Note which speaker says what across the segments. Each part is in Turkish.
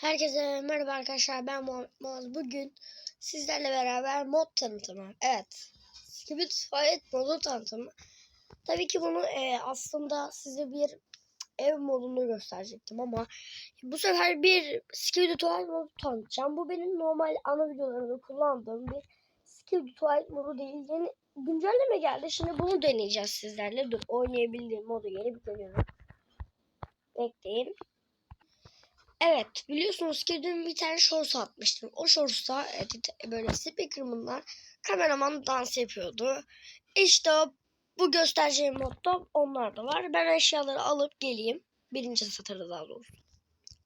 Speaker 1: Herkese merhaba arkadaşlar ben Muaz. Bugün sizlerle beraber mod tanıtımı. Evet. Skibidi Tuvalet modu tanıtımı. Tabii ki bunu e, aslında size bir ev modunu gösterecektim ama bu sefer bir Skibidi Tuvalet modu tanıtacağım. Bu benim normal ana videolarımda kullandığım bir Skibidi Tuvalet modu değil. Yeni güncelleme geldi. Şimdi bunu deneyeceğiz sizlerle. Dur oynayabildiğim modu yeni bir görüyorum. Bekleyin. Evet biliyorsunuz ki dün bir tane shorts atmıştım. O shorts'ta böyle speaker'ımlar kameraman dans yapıyordu. İşte bu göstereceğim modda onlar da var. Ben eşyaları alıp geleyim. Birinci satırda daha doğrusu.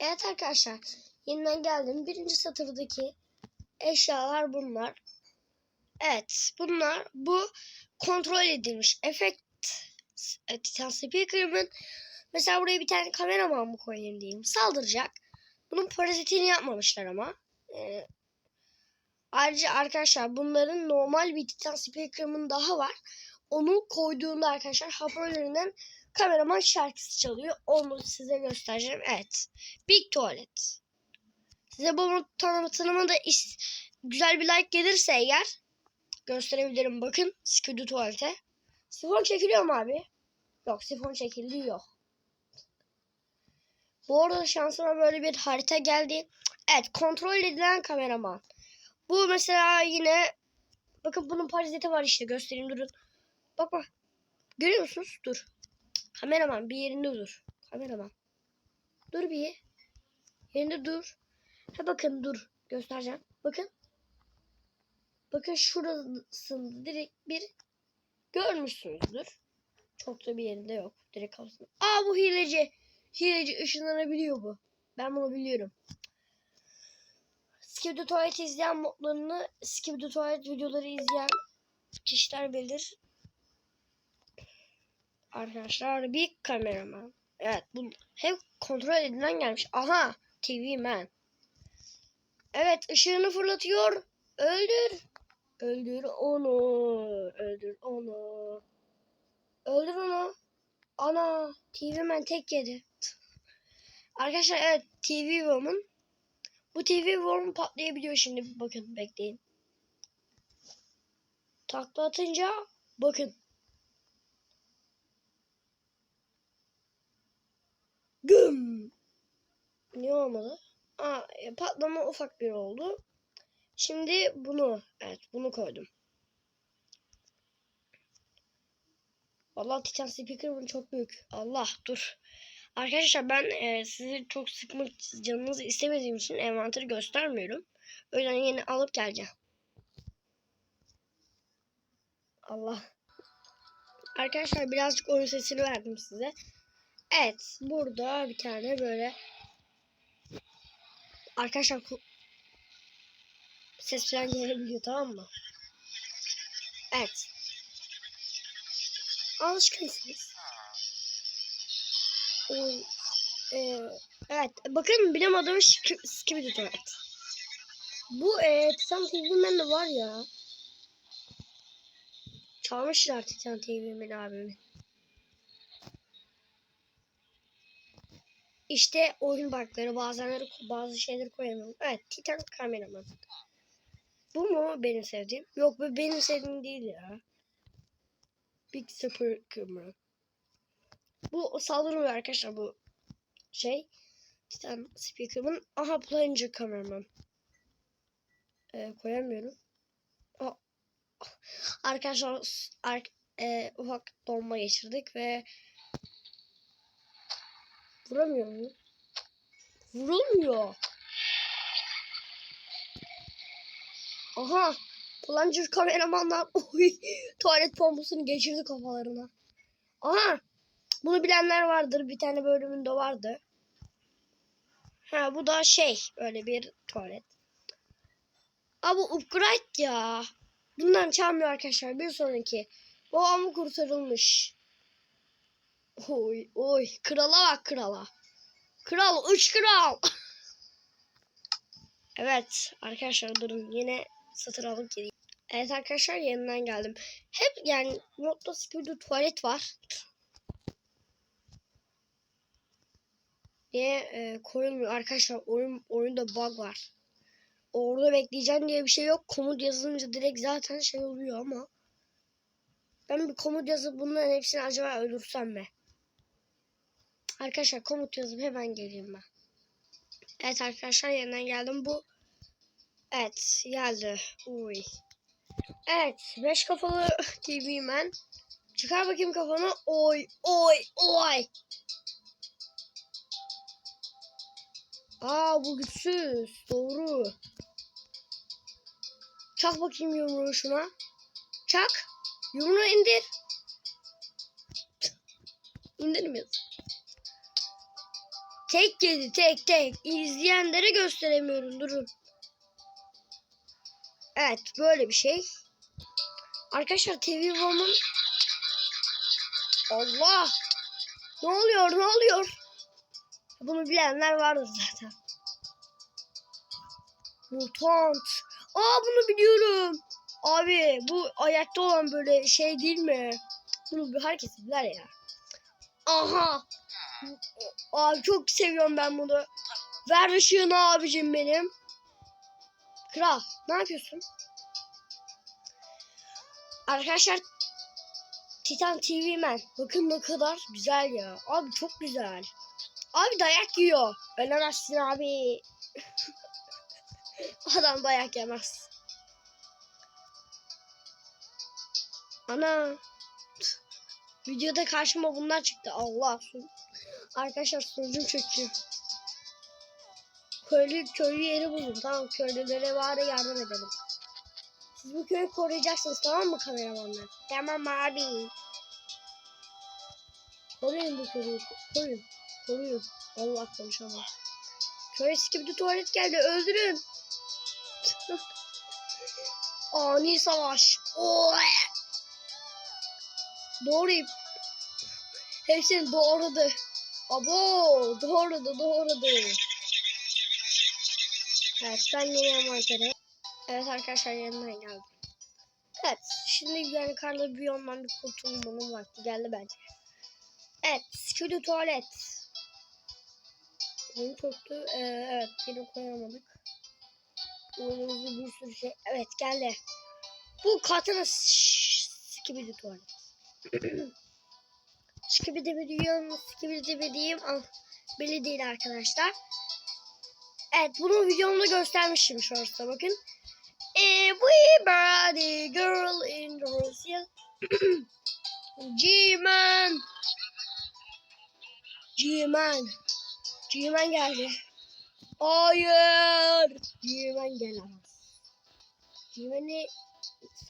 Speaker 1: Evet arkadaşlar yeniden geldim. Birinci satırdaki eşyalar bunlar. Evet bunlar bu kontrol edilmiş efekt Titan Speaker'ımın Mesela buraya bir tane kameraman mı koyayım diyeyim. Saldıracak. Bunun parazitini yapmamışlar ama. Ee, ayrıca arkadaşlar bunların normal bir Titan Speaker'ımın daha var. Onu koyduğunda arkadaşlar hoparlöründen kameraman şarkısı çalıyor. Onu size göstereceğim. Evet. Big Tuvalet. Size bu tanıtımı da güzel bir like gelirse eğer gösterebilirim. Bakın. Sküdü tuvalete. Sifon çekiliyor mu abi? Yok sifon çekildi yok. Bu arada şansıma böyle bir harita geldi. Evet kontrol edilen kameraman. Bu mesela yine bakın bunun paraziti var işte göstereyim durun. Bak bak. Görüyor musunuz? Dur. Kameraman bir yerinde dur. Kameraman. Dur bir. Yerinde dur. Ha bakın dur. Göstereceğim. Bakın. Bakın şurasında direkt bir görmüşsünüzdür. Çok da bir yerinde yok. Direkt kalsın. Aa bu hileci. Hileci ışınlanabiliyor bu. Ben bunu biliyorum. Skip Tuvalet izleyen modlarını Skip Tuvalet videoları izleyen kişiler bilir. Arkadaşlar bir kameraman. Evet bu hem kontrol edilen gelmiş. Aha TV man. Evet ışığını fırlatıyor. Öldür. Öldür onu. Öldür onu. Öldür onu. Ana TV man tek yedi. Arkadaşlar evet TV Worm'un bu TV Worm patlayabiliyor şimdi bakın bekleyin. Takla atınca bakın. Güm. Niye olmadı? Aa, e, patlama ufak bir oldu. Şimdi bunu evet bunu koydum. Allah Titan Speaker bunu çok büyük. Allah dur. Arkadaşlar ben e, sizi çok sıkmak canınızı istemediğim için envanteri göstermiyorum. O yüzden yeni alıp geleceğim. Allah. Arkadaşlar birazcık oyun sesini verdim size. Evet. Burada bir tane böyle Arkadaşlar ses falan gelebiliyor tamam mı? Evet. Alışkınsınız. Ee, e, evet. Bakın bilim adamı Skibidi Tuvalet. Bu e, Titan TV'men de var ya. Çalmışlar Titan TV'men abimi. İşte oyun bakları bazenleri bazı şeyleri koyamıyorum. Evet Titan kameraman. Bu mu benim sevdiğim? Yok bu benim sevdiğim değil ya. Big Super Camera. Bu saldırmıyor arkadaşlar bu şey. Titan speaker'ımın. Aha plunger kameraman. Ee, koyamıyorum. Aa. Arkadaşlar ar e, ufak donma geçirdik ve vuramıyor mu? Vurulmuyor. Aha. Plunger kameramanlar oy, tuvalet pompasını geçirdi kafalarına. Aha. Bunu bilenler vardır. Bir tane bölümünde vardı. Ha bu da şey böyle bir tuvalet. Aa bu upgrade ya. Bundan çalmıyor arkadaşlar. Bir sonraki. Babamı kurtarılmış. Oy oy. Krala bak krala. Kral üç kral. evet arkadaşlar durun yine satır alıp geleyim. Evet arkadaşlar yeniden geldim. Hep yani sıkıntı tuvalet var. niye e, koyulmuyor arkadaşlar oyun oyunda bug var. Orada bekleyeceğim diye bir şey yok. Komut yazınca direkt zaten şey oluyor ama ben bir komut yazıp bunların hepsini acaba öldürsem mi? Arkadaşlar komut yazıp hemen geleyim ben. Evet arkadaşlar yeniden geldim. Bu Evet geldi. Uy. Evet. Beş kafalı TV man. Çıkar bakayım kafanı. Oy oy oy. Aa bu güçsüz. Doğru. Çak bakayım yumruğu şuna. Çak. Yumruğu indir. İndirmiyoruz. Tek yedi tek tek. İzleyenlere gösteremiyorum. Durun. Evet böyle bir şey. Arkadaşlar TV Woman Allah! Ne oluyor? Ne oluyor? Bunu bilenler vardır zaten. Mutant. Aa bunu biliyorum. Abi bu ayakta olan böyle şey değil mi? Bunu herkes bilir ya. Aha. Abi çok seviyorum ben bunu. Ver ışığını abicim benim. Kral ne yapıyorsun? Arkadaşlar Titan TV Man. Bakın ne kadar güzel ya. Abi çok güzel. Abi dayak yiyor. Ölemezsin abi. Adam dayak yemez. Ana. Videoda karşıma bunlar çıktı. Allah. Arkadaşlar sonucum çöküyor. Köylü, köylü yeri buldum. Tamam köylülere bari yardım edelim. Siz bu köyü koruyacaksınız tamam mı kameramanlar? Tamam abi. Koruyun bu köyü. Koruyun. Koruyun. Allah konuşamam. Köy eski tuvalet geldi. Öldürün. Ani savaş. Oy. Doğrayıp. Hepsini doğradı. Abo doğradı doğradı. Evet ben yeni envantere. Evet arkadaşlar yeniden geldim. Evet şimdi yani karlı biyondan bir kurtulmanın vakti geldi bence. Evet kötü tuvalet. Oyun çöktü. Ee, evet yine koyamadık. Oyunumuzda bir sürü şey. Evet geldi. Bu katana skibidi tuvalet. skibidi bidiyim, skibidi bidiyim. Ah, belli değil arkadaşlar. Evet bunu videomda göstermişim şurada bakın. Everybody girl in Russia. G-Man. G-Man. G-Man geldi. Hayır. G-Man gelemez. G-Man'i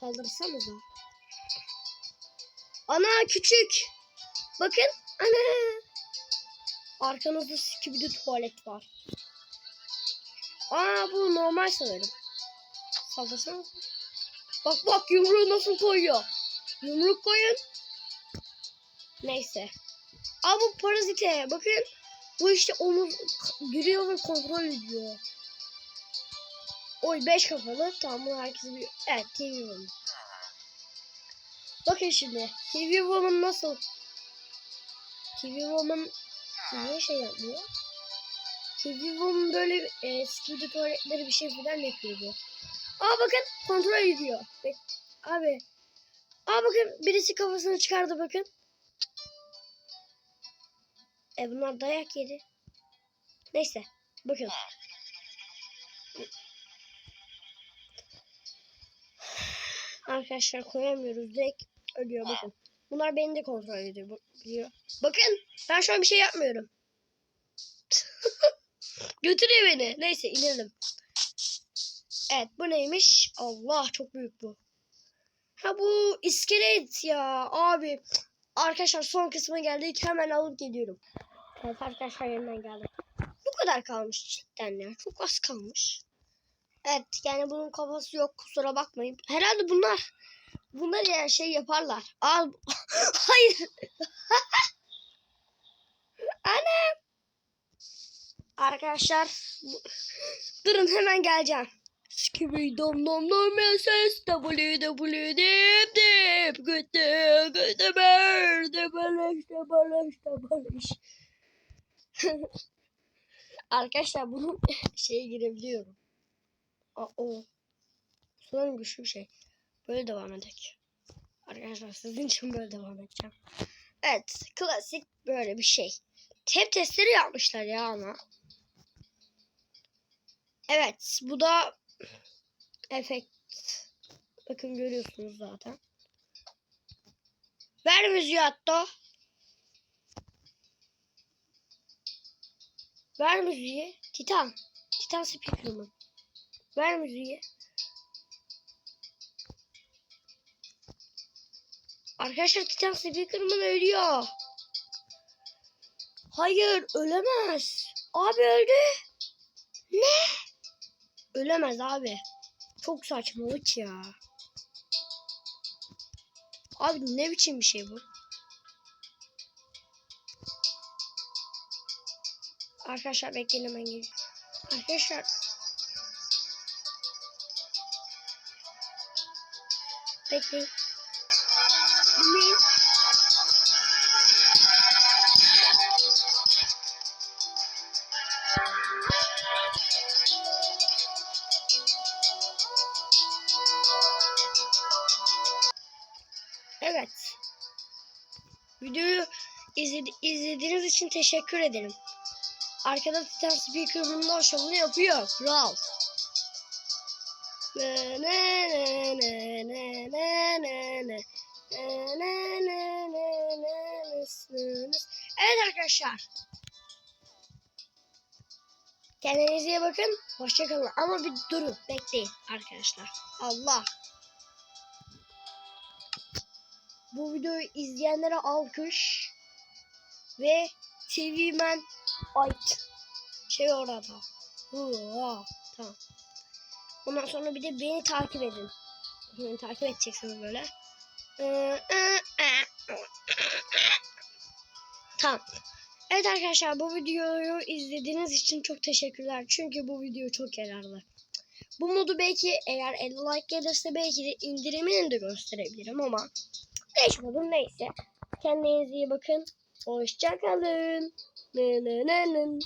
Speaker 1: saldırsanıza. Ana küçük. Bakın. Ana. Arkanızda skibidi tuvalet var. Aa bu normal sanırım. Saldırsana. Bak bak yumruğu nasıl koyuyor. Yumruk koyun. Neyse. Aa bu parazite. Bakın. Bu işte onu giriyor ve kontrol ediyor. Oy beş kafalı. Tamam bunu herkes biliyor. Evet TV Woman. Bakın şimdi. TV Woman nasıl? TV Woman niye şey yapmıyor? Woman böyle e, skibidi tuvaletleri bir şey falan yapıyordu. Aa bakın kontrol ediyor. Bek abi. Aa bakın birisi kafasını çıkardı bakın. E bunlar dayak yedi. Neyse bakın. Arkadaşlar koyamıyoruz direkt ölüyor bakın. Bunlar beni de kontrol ediyor. Bakın ben şu an bir şey yapmıyorum. Götürüyor beni. Neyse inelim. Evet bu neymiş? Allah çok büyük bu. Ha bu iskelet ya abi. Arkadaşlar son kısma geldik. Hemen alıp geliyorum. Evet arkadaşlar yeniden geldik. Bu kadar kalmış cidden ya. Çok az kalmış. Evet yani bunun kafası yok kusura bakmayın. Herhalde bunlar bunlar yani şey yaparlar. Al hayır. Anne. Arkadaşlar durun hemen geleceğim. Skibidi dom dom dom ses w w dip dip gütte gütte ber de beleş de beleş de beleş. arkadaşlar bunun şeye girebiliyorum. Aa, o. Sanırım güçlü şey. Böyle devam edek. Arkadaşlar sizin için böyle devam edeceğim. Evet. Klasik böyle bir şey. Hep testleri yapmışlar ya ama. Evet. Bu da efekt. Bakın görüyorsunuz zaten. Ver müziği hatta. Ver müziği. Titan. Titan speaker mı? Ver müziği. Arkadaşlar Titan Speaker'ımın ölüyor. Hayır ölemez. Abi öldü. Ne? Ölemez abi. Çok saçmalık ya. Abi ne biçim bir şey bu? Arkadaşlar bekleyin hemen gelin. Arkadaşlar bekleyin. Dinleyin. Evet. Videoyu izledi- izlediğiniz için teşekkür ederim. Arkada Titan Speaker'ın motion'unu yapıyor. Kral. Ne ne ne ne ne ne ne ne. Evet arkadaşlar. Kendinize iyi bakın. Hoşçakalın. Ama bir durun. Bekleyin arkadaşlar. Allah. Bu videoyu izleyenlere alkış. Ve TV Man Ait. Şey orada. Hua. Tamam. Ondan sonra bir de beni takip edin. Beni takip edeceksiniz böyle. Tamam. Evet arkadaşlar bu videoyu izlediğiniz için çok teşekkürler. Çünkü bu video çok yararlı. Bu modu belki eğer 50 like gelirse belki de indirimini de gösterebilirim ama değişmedim neyse. Kendinize iyi bakın. Hoşçakalın. Nı nı nı nı.